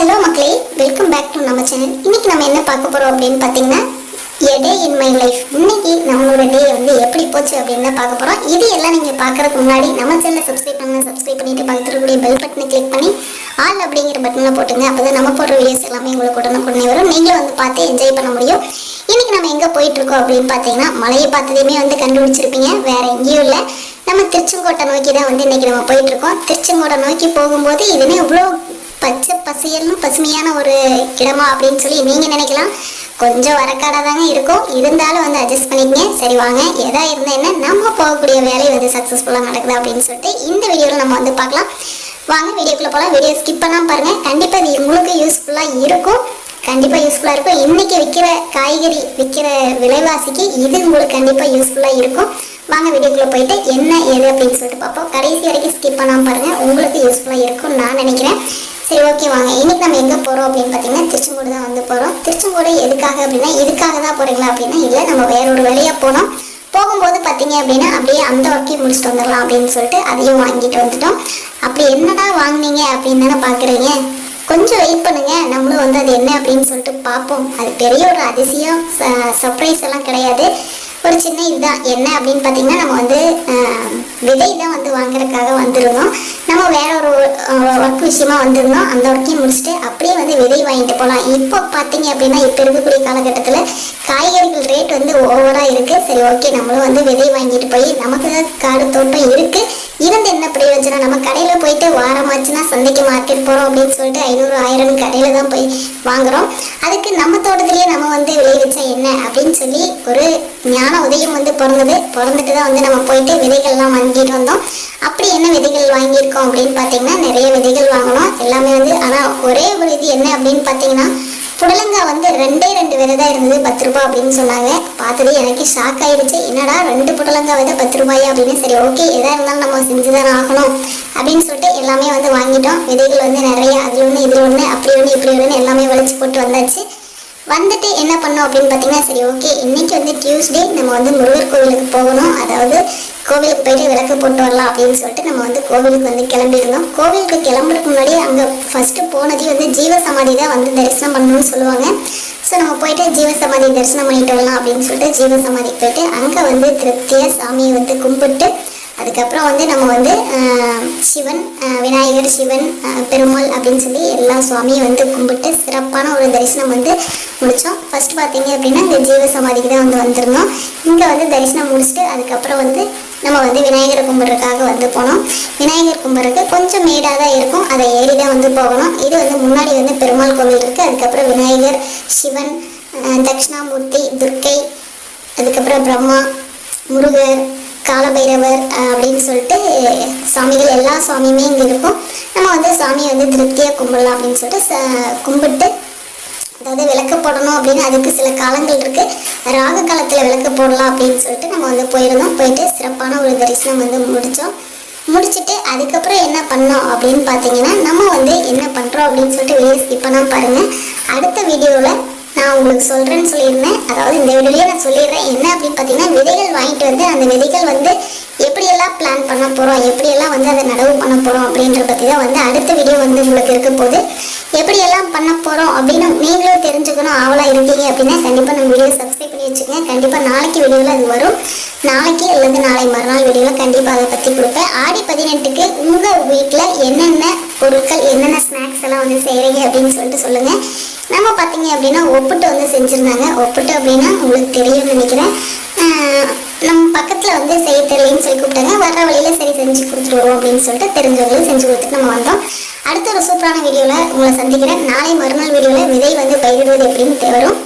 Hello மக்களே welcome back to நம்ம channel இன்னைக்கு நம்ம என்ன பார்க்க போறோம் அப்படின்னு பார்த்தீங்கன்னா எ டே இன் மை லைஃப் இன்னைக்கு நம்மளோட டே வந்து எப்படி போச்சு அப்படின்னு தான் பார்க்க போறோம். இது எல்லாம் நீங்க பார்க்கறதுக்கு முன்னாடி நம்ம சேனலை சப்ஸ்கிரைப் பண்ணுங்க சப்ஸ்கிரைப் பண்ணிட்டு பக்கத்துல இருக்கக்கூடிய பெல் பட்டனை கிளிக் பண்ணி ஆல் அப்படிங்கிற பட்டனை போட்டுங்க. அப்பதான் நம்ம போடுற வீடியோஸ் எல்லாமே உங்களுக்கு உடனுக்குடனே வரும். நீங்களும் வந்து பார்த்து என்ஜாய் பண்ண முடியும். இன்னைக்கு நம்ம எங்கே போயிட்டு இருக்கோம் அப்படின்னு பார்த்தீங்கன்னா மலையை பார்த்ததையுமே வந்து கண்டுபிடிச்சிருப்பீங்க. வேற எங்கேயும் இல்லை. நம்ம திருச்செங்கோட்டை நோக்கி தான் வந்து இன்னைக்கு நம்ம போயிட்டு இருக்கோம். திருச்செங்கோட்டை நோக்கி போகும்போது இதுவே இவ்வளோ பச்சை பசியல்னு பசுமையான ஒரு இடமா அப்படின்னு சொல்லி நீங்கள் நினைக்கலாம். கொஞ்சம் வரக்காடாக தாங்க இருக்கும். இருந்தாலும் வந்து அட்ஜஸ்ட் பண்ணிக்கங்க. சரி வாங்க. எதா இருந்தால் என்ன? நம்ம போகக்கூடிய வேலை வந்து சக்ஸஸ்ஃபுல்லாக நடக்குது அப்படின்னு சொல்லிட்டு இந்த வீடியோவில் நம்ம வந்து பார்க்கலாம். வாங்க வீடியோக்குள்ள போகலாம் வீடியோ ஸ்கிப் பண்ணாமல் பாருங்கள் கண்டிப்பாக இது உங்களுக்கு யூஸ்ஃபுல்லாக இருக்கும். கண்டிப்பாக யூஸ்ஃபுல்லாக இருக்கும். இன்றைக்கி விற்கிற காய்கறி விற்கிற விலைவாசிக்கு இது உங்களுக்கு கண்டிப்பாக யூஸ்ஃபுல்லாக இருக்கும். வாங்க வீடியோக்குள்ளே போயிட்டு என்ன ஏது அப்படின்னு சொல்லிட்டு பார்ப்போம். கடைசி வரைக்கும் ஸ்கிப் பண்ணாமல் பாருங்கள் உங்களுக்கு யூஸ்ஃபுல்லாக இருக்கும்னு நான் நினைக்கிறேன். சரி ஓகே வாங்க. இன்னைக்கு நம்ம எங்கே போகிறோம் அப்படின்னு பார்த்தீங்கன்னா திருச்செங்கோடு தான் வந்து போகிறோம் திருச்செங்கோடு எதுக்காக அப்படின்னா இதுக்காக தான் போகிறீங்களா அப்படின்னா இல்லை நம்ம வேற ஒரு வேலையாக போனோம். போகும்போது பார்த்தீங்க அப்படின்னா அப்படியே அந்த ஒர்க்கையும் முடிச்சுட்டு வந்துடலாம் அப்படின்னு சொல்லிட்டு அதையும் வாங்கிட்டு வந்துட்டோம். அப்படி என்னடா வாங்குனீங்க அப்படின்னு தானே பார்க்குறீங்க கொஞ்சம் வெயிட் பண்ணுங்க. நம்மளும் வந்து அது என்ன அப்படின்னு சொல்லிட்டு பார்ப்போம். அது பெரிய ஒரு அதிசயம். சர்ப்ரைஸ் எல்லாம் கிடையாது. ஒரு சின்ன இதுதான். என்ன அப்படின்னு பார்த்தீங்கன்னா நம்ம வந்து விதை தான் வந்து வாங்குறதுக்காக வந்துருந்தோம். நம்ம வேற ஒரு ஒர்க் விஷயமா வந்திருந்தோம். அந்த ஒர்க்கையும் முடிச்சுட்டு அப்படியே வந்து விதை வாங்கிட்டு போகலாம் இப்போ பார்த்தீங்க அப்படின்னா இப்போ இருக்கக்கூடிய காலகட்டத்தில் காய்கறிகள் ரேட் வந்து ஓவராக இருக்கு. சரி ஓகே நம்மளும் வந்து விதை வாங்கிட்டு போய் நமக்கு தான் காடு தோட்டம் இருக்கு. இருந்து என்ன பிரயோஜனம்? நம்ம கடையில் போயிட்டு வாரமாச்சு சந்தைக்கு மார்க்கெட் போகிறோம் அப்படின்னு சொல்லிட்டு ஐநூறு ஆயிரம் கடையில் தான் போய் வாங்குறோம். அதுக்கு நம்ம தோட்டத்திலேயே நம்ம வந்து விளைவிச்சா என்ன அப்படின்னு சொல்லி ஒரு ஞான உதயம் வந்து பிறந்தது. பிறந்துட்டு தான் வந்து நம்ம போயிட்டு விதைகள்லாம் வாங்கிட்டு வந்தோம். அப்படி என்ன விதைகள் வாங்கியிருக்கோம் அப்படின்னு பார்த்தீங்கன்னா நிறைய விதைகள் வாங்கினோம். எல்லாமே வந்து ஆனால் ஒரே ஒரு இது என்ன அப்படின்னு பார்த்தீங்கன்னா புடலங்காய் வந்து ரெண்டே ரெண்டு விதை தான் இருந்தது பத்து ரூபாய் அப்படின்னு சொன்னாங்க. பார்த்தது எனக்கு ஷாக் ஆயிடுச்சு. என்னடா ரெண்டு புடலங்காய் விதை பத்து ரூபாயா அப்படின்னு? சரி ஓகே எதாக இருந்தாலும் நம்ம செஞ்சுதான் ஆகணும் அப்படின்னு சொல்லிட்டு எல்லாமே வந்து வாங்கிட்டோம். விதைகள் வந்து நிறைய அதில் ஒன்று இதில் ஒன்று அப்படி ஒன்று இப்படி ஒன்று எல்லாமே விளைச்சி போட்டு வந்தாச்சு. வந்துட்டு என்ன பண்ணோம் அப்படின்னு பார்த்தீங்கன்னா சரி ஓகே இன்னைக்கு வந்து டியூஸ்டே நம்ம வந்து முருகர் கோவிலுக்கு போகணும். அதாவது கோவிலுக்கு போயிட்டு விளக்கு போட்டு வரலாம் அப்படின்னு சொல்லிட்டு நம்ம வந்து கோவிலுக்கு வந்து கிளம்பியிருந்தோம். கோவிலுக்கு கிளம்புறதுக்கு முன்னாடி அங்கே ஃபஸ்ட்டு போனதே வந்து ஜீவ சமாதி தான் வந்து தரிசனம் பண்ணணும்னு சொல்லுவாங்க. ஸோ நம்ம போயிட்டு ஜீவ சமாதி தரிசனம் பண்ணிட்டு வரலாம் அப்படின்னு சொல்லிட்டு ஜீவசமாதி போயிட்டு அங்கே வந்து திருப்தியாக சாமியை வந்து கும்பிட்டு அதுக்கப்புறம் வந்து நம்ம வந்து சிவன் விநாயகர் சிவன் பெருமாள் அப்படின்னு சொல்லி எல்லா சுவாமியும் வந்து கும்பிட்டு சிறப்பான ஒரு தரிசனம் வந்து முடித்தோம் ஃபஸ்ட்டு பார்த்தீங்க அப்படின்னா இந்த ஜீவ சமாதிக்கு தான் வந்து வந்திருந்தோம். இங்கே வந்து தரிசனம் முடிச்சுட்டு அதுக்கப்புறம் வந்து நம்ம வந்து விநாயகரை கும்பிட்றதுக்காக வந்து போனோம். விநாயகர் கும்பிட்றதுக்கு கொஞ்சம் மேடாக தான் இருக்கும். அதை ஏறி தான் வந்து போகணும். இது வந்து முன்னாடி வந்து பெருமாள் கோவில் இருக்குது அதுக்கப்புறம் விநாயகர் சிவன் தட்சிணாமூர்த்தி துர்க்கை அதுக்கப்புறம் பிரம்மா முருகர் காலபைரவர் அப்படின்னு சொல்லிட்டு சாமிகள் எல்லா சாமியுமே இங்கே இருக்கும் நம்ம வந்து சாமியை வந்து திருப்தியாக கும்பிடலாம் அப்படின்னு சொல்லிட்டு ச- கும்பிட்டு அதாவது விளக்கு போடணும் அப்படின்னு அதுக்கு சில காலங்கள் இருக்குது ராகு காலத்தில் விளக்கு போடலாம் அப்படின்னு சொல்லிட்டு நம்ம வந்து போயிருந்தோம். போயிட்டு சிறப்பான ஒரு தரிசனம் வந்து முடித்தோம் முடிச்சுட்டு அதுக்கப்புறம் என்ன பண்ணோம் அப்படின்னு பார்த்தீங்கன்னா நம்ம வந்து என்ன பண்ணுறோம் அப்படின்னு சொல்லிட்டு வீடியோ ஸ்கிப் பண்ணால் பாருங்கள் அடுத்த வீடியோவில் நான் உங்களுக்கு சொல்கிறேன்னு சொல்லியிருந்தேன். அதாவது இந்த வீடியோலேயே நான் சொல்லிடுறேன். என்ன அப்படின்னு பார்த்தீங்கன்னா விதைகள் வாங்கிட்டு வந்து அந்த விதைகள் வந்து எப்படியெல்லாம் பிளான் பண்ண போகிறோம் எப்படியெல்லாம் வந்து அதை நடவு பண்ண போகிறோம் அப்படின்ற பற்றி தான் வந்து அடுத்த வீடியோ வந்து உங்களுக்கு இருக்க போகுது. எப்படியெல்லாம் பண்ண போகிறோம் அப்படின்னு நீங்களும் தெரிஞ்சுக்கணும். ஆவலாக இருக்கீங்க அப்படின்னா கண்டிப்பாக நம்ம வீடியோ சப்ஸ்கிரைப் பண்ணி வச்சுக்கோங்க. கண்டிப்பாக நாளைக்கு வீடியோவில் அது வரும். நாளைக்கு அல்லது நாளை மறுநாள் வீடியோவில் கண்டிப்பாக அதை பற்றி கொடுப்பேன். ஆடி பதினெட்டுக்கு உங்கள் வீட்டில் என்னென்ன பொருட்கள் என்னென்ன ஸ்நாக்ஸ் எல்லாம் வந்து செய்கிறீங்க அப்படின்னு சொல்லிட்டு சொல்லுங்கள் நம்ம பார்த்தீங்க அப்படின்னா ஒப்பிட்டு வந்து செஞ்சுருந்தாங்க. ஒப்பிட்டு அப்படின்னா உங்களுக்கு தெரியும்னு நினைக்கிறேன். நம்ம பக்கத்தில் வந்து செய்ய தெரியலன்னு சொல்லி கூப்பிட்டாங்க. வர்ற வழியில் சரி செஞ்சு கொடுத்துட்டு வருவோம் அப்படின்னு சொல்லிட்டு தெரிஞ்சவங்களும் செஞ்சு கொடுத்துட்டு நம்ம வந்தோம். அடுத்த ஒரு சூப்பரான வீடியோவில் உங்களை சந்திக்கிறேன். நாளை மறுநாள் வீடியோவில் விதை வந்து பயிரிடுவது எப்படின்னு வரும்.